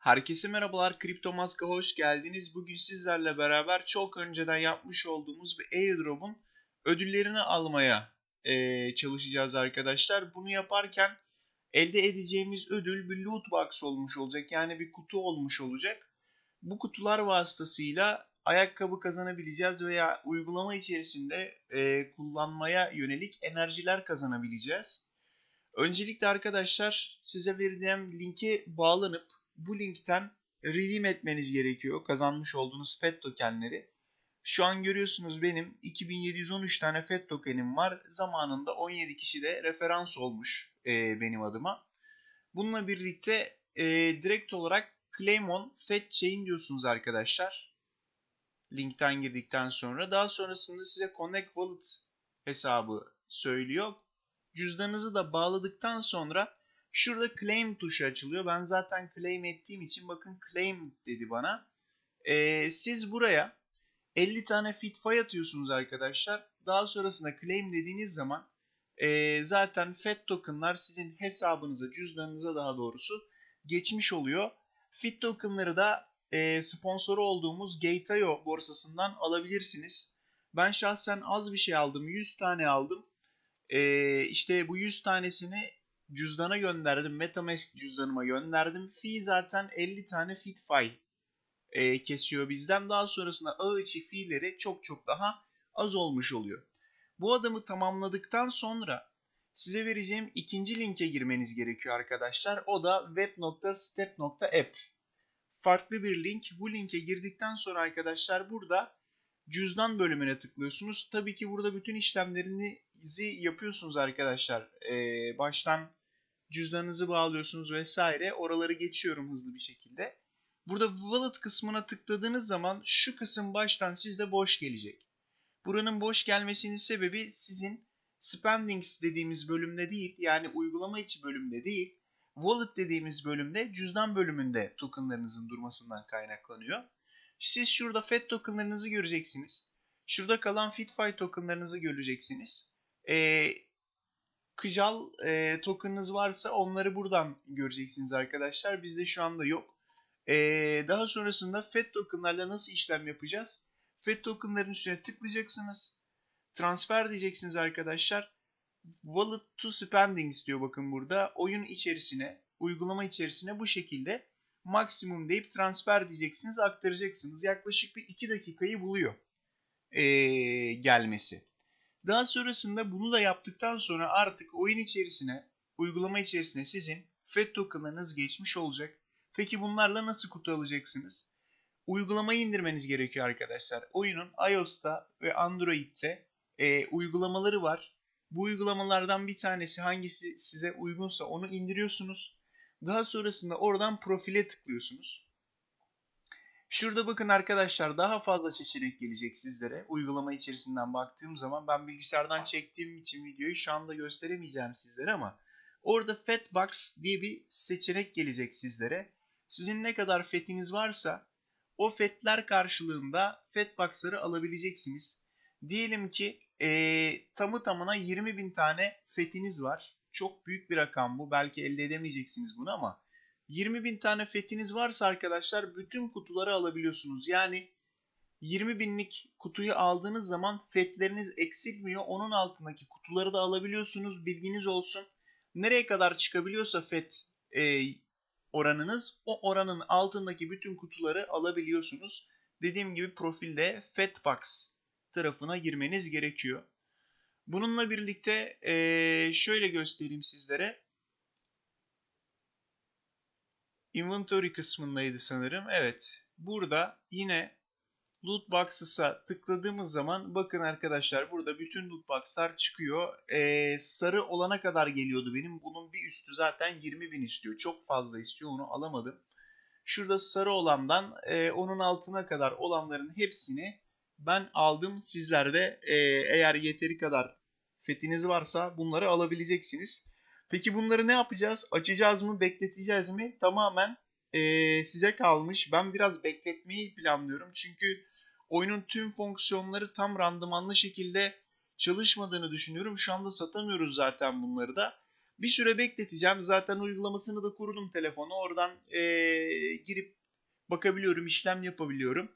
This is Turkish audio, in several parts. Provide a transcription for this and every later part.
Herkese merhabalar, Kripto Mask'a hoş geldiniz. Bugün sizlerle beraber çok önceden yapmış olduğumuz bir airdrop'un ödüllerini almaya e, çalışacağız arkadaşlar. Bunu yaparken elde edeceğimiz ödül bir loot box olmuş olacak. Yani bir kutu olmuş olacak. Bu kutular vasıtasıyla ayakkabı kazanabileceğiz veya uygulama içerisinde e, kullanmaya yönelik enerjiler kazanabileceğiz. Öncelikle arkadaşlar size verdiğim linke bağlanıp bu linkten redeem etmeniz gerekiyor kazanmış olduğunuz FED tokenleri. Şu an görüyorsunuz benim 2713 tane FED tokenim var. Zamanında 17 kişi de referans olmuş e, benim adıma. Bununla birlikte e, direkt olarak claim on FED chain diyorsunuz arkadaşlar. Linkten girdikten sonra. Daha sonrasında size Connect Wallet hesabı söylüyor. Cüzdanınızı da bağladıktan sonra Şurada claim tuşu açılıyor. Ben zaten claim ettiğim için bakın claim dedi bana. Ee, siz buraya 50 tane fitfy atıyorsunuz arkadaşlar. Daha sonrasında claim dediğiniz zaman e, zaten FED tokenlar sizin hesabınıza, cüzdanınıza daha doğrusu geçmiş oluyor. FIT tokenları da e, sponsoru olduğumuz Gate.io borsasından alabilirsiniz. Ben şahsen az bir şey aldım. 100 tane aldım. E, işte bu 100 tanesini cüzdana gönderdim. Metamask cüzdanıma gönderdim. Fee zaten 50 tane FitFi e, kesiyor bizden. Daha sonrasında ağ içi fee'leri çok çok daha az olmuş oluyor. Bu adımı tamamladıktan sonra size vereceğim ikinci linke girmeniz gerekiyor arkadaşlar. O da web.step.app. Farklı bir link. Bu linke girdikten sonra arkadaşlar burada cüzdan bölümüne tıklıyorsunuz. Tabii ki burada bütün işlemlerinizi yapıyorsunuz arkadaşlar. Ee, baştan cüzdanınızı bağlıyorsunuz vesaire. Oraları geçiyorum hızlı bir şekilde. Burada wallet kısmına tıkladığınız zaman şu kısım baştan sizde boş gelecek. Buranın boş gelmesinin sebebi sizin spendings dediğimiz bölümde değil yani uygulama içi bölümde değil wallet dediğimiz bölümde cüzdan bölümünde tokenlarınızın durmasından kaynaklanıyor. Siz şurada FED tokenlarınızı göreceksiniz. Şurada kalan FitFi tokenlarınızı göreceksiniz. Ee, Kıcal e, token'ınız varsa onları buradan göreceksiniz arkadaşlar. Bizde şu anda yok. E, daha sonrasında FED token'larla nasıl işlem yapacağız? FED token'ların üstüne tıklayacaksınız. Transfer diyeceksiniz arkadaşlar. Wallet to spending istiyor bakın burada. Oyun içerisine, uygulama içerisine bu şekilde maksimum deyip transfer diyeceksiniz, aktaracaksınız. Yaklaşık bir 2 dakikayı buluyor ee, gelmesi. Daha sonrasında bunu da yaptıktan sonra artık oyun içerisine, uygulama içerisine sizin FED tokenlarınız geçmiş olacak. Peki bunlarla nasıl kutu alacaksınız? Uygulamayı indirmeniz gerekiyor arkadaşlar. Oyunun iOS'ta ve Android'te e, uygulamaları var. Bu uygulamalardan bir tanesi hangisi size uygunsa onu indiriyorsunuz. Daha sonrasında oradan profile tıklıyorsunuz. Şurada bakın arkadaşlar daha fazla seçenek gelecek sizlere. Uygulama içerisinden baktığım zaman ben bilgisayardan çektiğim için videoyu şu anda gösteremeyeceğim sizlere ama orada Fatbox diye bir seçenek gelecek sizlere. Sizin ne kadar fetiniz varsa o fetler karşılığında Fatbox'ları alabileceksiniz. Diyelim ki ee, tamı tamına 20 bin tane fetiniz var. Çok büyük bir rakam bu. Belki elde edemeyeceksiniz bunu ama 20 bin tane fetiniz varsa arkadaşlar bütün kutuları alabiliyorsunuz. Yani 20 binlik kutuyu aldığınız zaman fetleriniz eksilmiyor. Onun altındaki kutuları da alabiliyorsunuz. Bilginiz olsun. Nereye kadar çıkabiliyorsa fet e, oranınız o oranın altındaki bütün kutuları alabiliyorsunuz. Dediğim gibi profilde Fatbox tarafına girmeniz gerekiyor. Bununla birlikte e, şöyle göstereyim sizlere. Inventory kısmındaydı sanırım. Evet. Burada yine Loot Boxes'a tıkladığımız zaman bakın arkadaşlar burada bütün loot box'lar çıkıyor. Ee, sarı olana kadar geliyordu benim. Bunun bir üstü zaten 20 bin istiyor. Çok fazla istiyor. Onu alamadım. Şurada sarı olandan e, onun altına kadar olanların hepsini ben aldım. Sizler de e, eğer yeteri kadar fetiniz varsa bunları alabileceksiniz. Peki bunları ne yapacağız? Açacağız mı? Bekleteceğiz mi? Tamamen e, size kalmış. Ben biraz bekletmeyi planlıyorum. Çünkü oyunun tüm fonksiyonları tam randımanlı şekilde çalışmadığını düşünüyorum. Şu anda satamıyoruz zaten bunları da. Bir süre bekleteceğim. Zaten uygulamasını da kurdum telefona. Oradan eee, girip bakabiliyorum, işlem yapabiliyorum.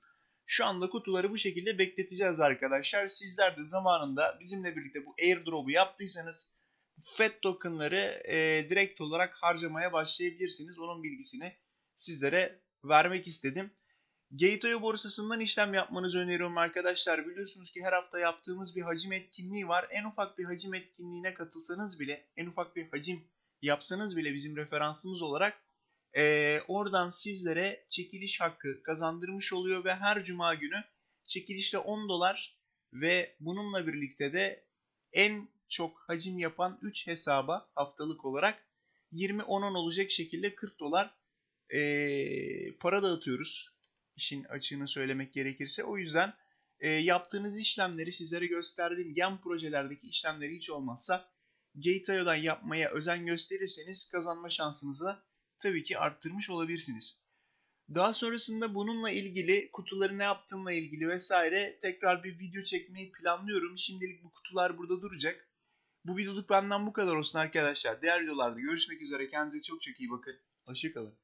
Şu anda kutuları bu şekilde bekleteceğiz arkadaşlar. Sizler de zamanında bizimle birlikte bu airdrop'u yaptıysanız FED tokenları eee, direkt olarak harcamaya başlayabilirsiniz. Onun bilgisini sizlere vermek istedim. Gateway borsasından işlem yapmanızı öneriyorum arkadaşlar. Biliyorsunuz ki her hafta yaptığımız bir hacim etkinliği var. En ufak bir hacim etkinliğine katılsanız bile, en ufak bir hacim yapsanız bile bizim referansımız olarak eee, oradan sizlere çekiliş hakkı kazandırmış oluyor ve her cuma günü çekilişte 10 dolar ve bununla birlikte de en çok hacim yapan 3 hesaba haftalık olarak 20-10-10 olacak şekilde 40 dolar eee, para dağıtıyoruz işin açığını söylemek gerekirse. O yüzden e, yaptığınız işlemleri sizlere gösterdiğim gen projelerdeki işlemleri hiç olmazsa Gate.io'dan yapmaya özen gösterirseniz kazanma şansınızı tabii ki arttırmış olabilirsiniz. Daha sonrasında bununla ilgili kutuları ne yaptığımla ilgili vesaire tekrar bir video çekmeyi planlıyorum. Şimdilik bu kutular burada duracak. Bu videoluk benden bu kadar olsun arkadaşlar. Diğer videolarda görüşmek üzere. Kendinize çok çok iyi bakın. Hoşçakalın.